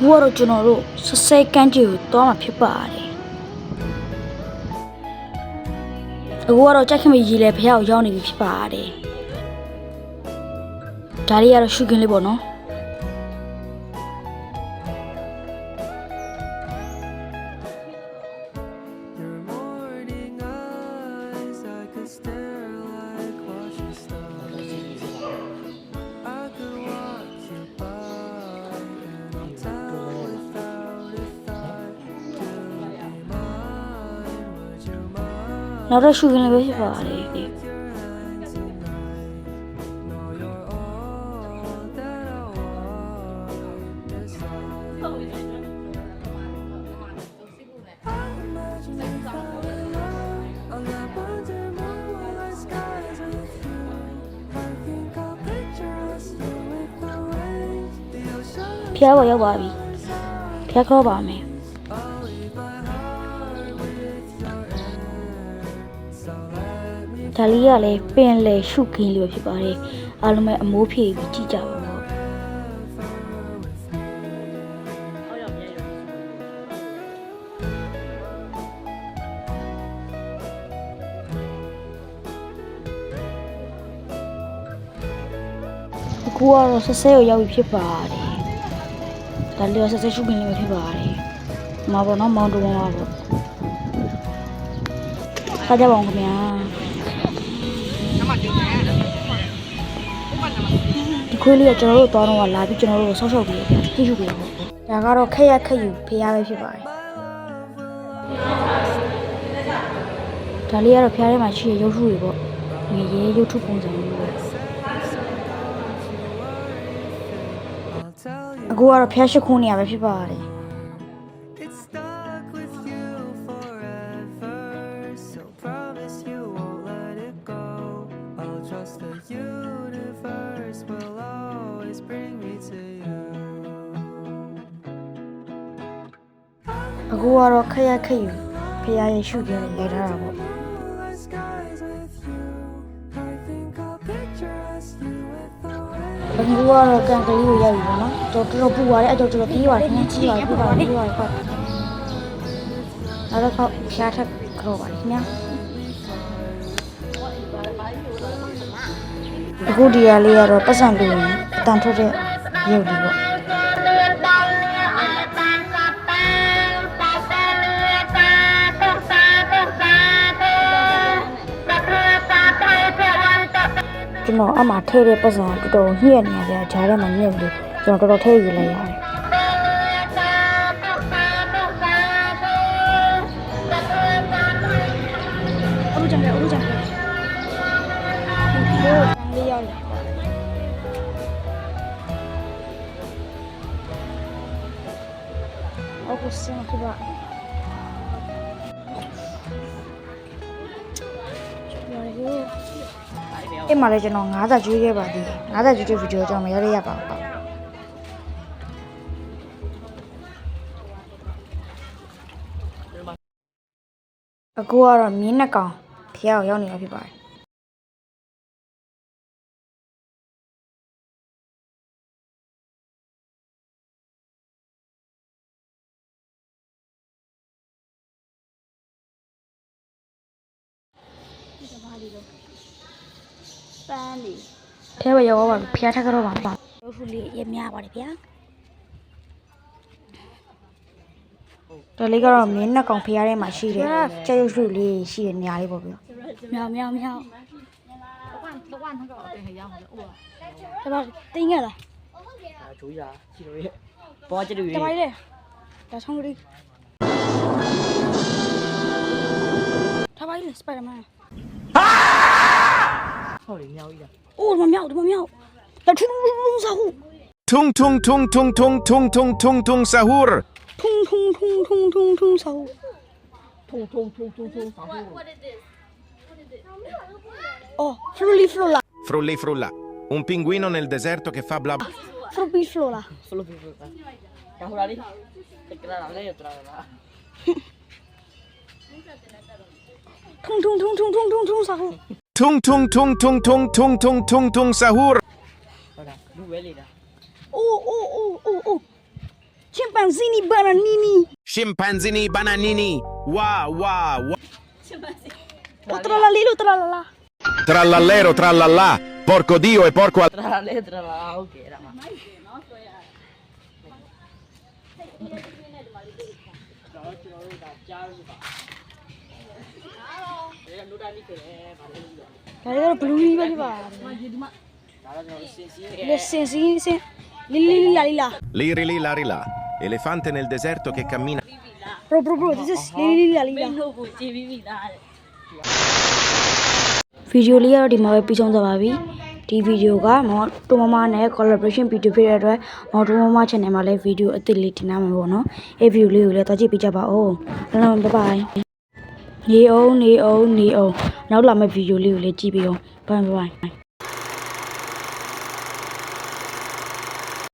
အခုကတော့ကျွန်တော်တို့ဆဆဲကန်းကြီးကိုသွားမှာဖြစ်ပါတယ်အခုကတော့ကြက်ခင်မကြီးလည်းဖះကိုရောက်နေပြီဖြစ်ပါတယ်ဒါလေးကတော့ရှုခင်းလေးပေါ့နော် Narasciughe ne piace fare. Piago ya guabi. Piago bame. ဒါလေးကလည်းပင်လေရှုခင်းလေးပဲဖြစ်ပါတယ်အားလုံးပဲအမိုးဖြည့်ပြီးကြည့်ကြပါဦးအခုကတော့ဆက်ဆဲကိုရောက်ပြီဖြစ်ပါတယ်။ဒါလေးကဆက်ဆဲရှုပ်ကင်းလေးပဲဖြစ်ပါတယ်။မှာပေါ့နော်မောင်တုံးမှာပေါ့။စားကြပါအောင်ခင်ဗျာ။ ဒီခွေးလေးကကျွန်တော်တို့သွားတော့လာပြီးကျွန်တော်တို့ဆောက်ရှောက်ပြီးကြည့်ရှုပြီးပေါ့။ဒါကတော့ခက်ရခက်ယူဖေးရပဲဖြစ်ပါတယ်။ဒါလေးကတော့ဖျားထဲမှာရှိတဲ့ရုပ်ထုတွေပေါ့။ငရေရုပ်ထုပုံစံမျိုးပဲ။ I'll tell you အခုကတော့ဖျားရှိခိုးနေရပဲဖြစ်ပါတယ် အခုကတော့ခက်ရခက်ယူဖျားရဲ့ရှုပြရိုက်ထားတာပေါ့ Moonlight skies with you. I think I'll picture us you with the waves. အခုကတော့ကန်ကလေးကိုရိုက်ပြီပေါ့နော်တော်တော်ပူပါတယ်အဲ့တော့တော်တော်ပြေးပါတယ်ခင်ဗျာကြီးပါတယ်ပူပါတယ်ပူပါတယ်ဟုတ်အဲ့တော့ဖျားထက်ကြောပါတယ်ခင်ဗျာအခုဒီရလေးကတော့ပတ်စံလို့ရင်အတန်ထွက်တဲ့ရုပ်လေးပေါ့ ကျွန်တော်အမှထဲတဲ့ပတ်စံတော်တော်ညှက်နေရတယ်ဂျားထဲမှာညှက်လို့ကျွန်တော်တော်တော်ထဲယူလိုက်ရတယ်အုပ်ကြံတယ်အုပ်ကြံတယ်ဟိုလေးရောက်လာအခုစမ်းခပါ အဲ့မှာလည်းကျွန်တော်90ကျွေးခဲ့ပါသေးတယ်90ကျွေးတဲ့ဗီဒီယိုကျွန်တော်မရရရပါဘူးအခုကတော့မြင်းနှကောင်ဖျားကိုရောက်နေတာဖြစ်ပါတယ် ပန်းနေထဲမှာရောပါဖျားထက်ကတော့ပါပါရိုးဖူလေးရများပါတယ်ဗျာတော်လေးကတော့မင်းနှစ်ကောင်ဖျားထဲမှာရှိတယ်ကြောက်ရွှေ့လေးရှိတဲ့နေရာလေးပေါ့ဗျာမြောင်မြောင်မြောင်六万那个对很养好的，哇！这把对应该的。啊，注意啊，记住耶，不要记住耶。这把的，来唱歌的。这把的，Spiderman。后里瞄一下。哦，怎么瞄？怎么瞄？冲冲冲冲！sahur！通通通通通通通通通 sahur！通通通通通通 sahur！通通通通通 sahur！Oh, frulli frulla! Frulli frulla! Un pinguino nel deserto che fa bla bla. Frulli frulla! Frulli frulla! Cahurari! Declarale otra vez. Tung tung tung tung tung tung tung sahur! Tung tung tung tung tung tung tung tung tung sahur. Guarda, due lì là. Oh oh oh oh oh. Cimpanzini bananini. Scimpanzini bananini. Wa wa wa. Oh tralalero tralala. Trallallero trallallà. Porco dio e porco al... Trallallero trallallà. Ah, ok, era ma. ဒါမှဒါကတော့ blue ကြီးပဲဖြစ်ပါဒါတော့ကျွန်တော်စင်စီးလေစင်စီစင်လီလီလီလာလီလာ Liri lì lari là. Elefante nel deserto che cammina. bro bro bro this is လီလီလီလာလီမလာင်းတို့ကိုကြည့်ပြီးပြီလားတဲ့ ဗီဒီယိုလေးကတော့ဒီမှာပဲပြီးဆုံးသွားပါပြီဒီဗီဒီယိုကမောင်တူမမနဲ့ collaboration video ဖြစ်တဲ့အတွက်မောင်တူမမ channel မှာလည်းဗီဒီယိုအသစ်လေးတင်ထားမှာပေါ့နော်အဲ့ဗီဒီယိုလေးကိုလည်းသွားကြည့်ပေးကြပါဦးအားလုံး bye bye နေအောင်နေအောင်နေအောင်နောက်လာမယ့်ဗီဒီယိုလေးကိုလည်းကြည့်ပေးအောင် bye bye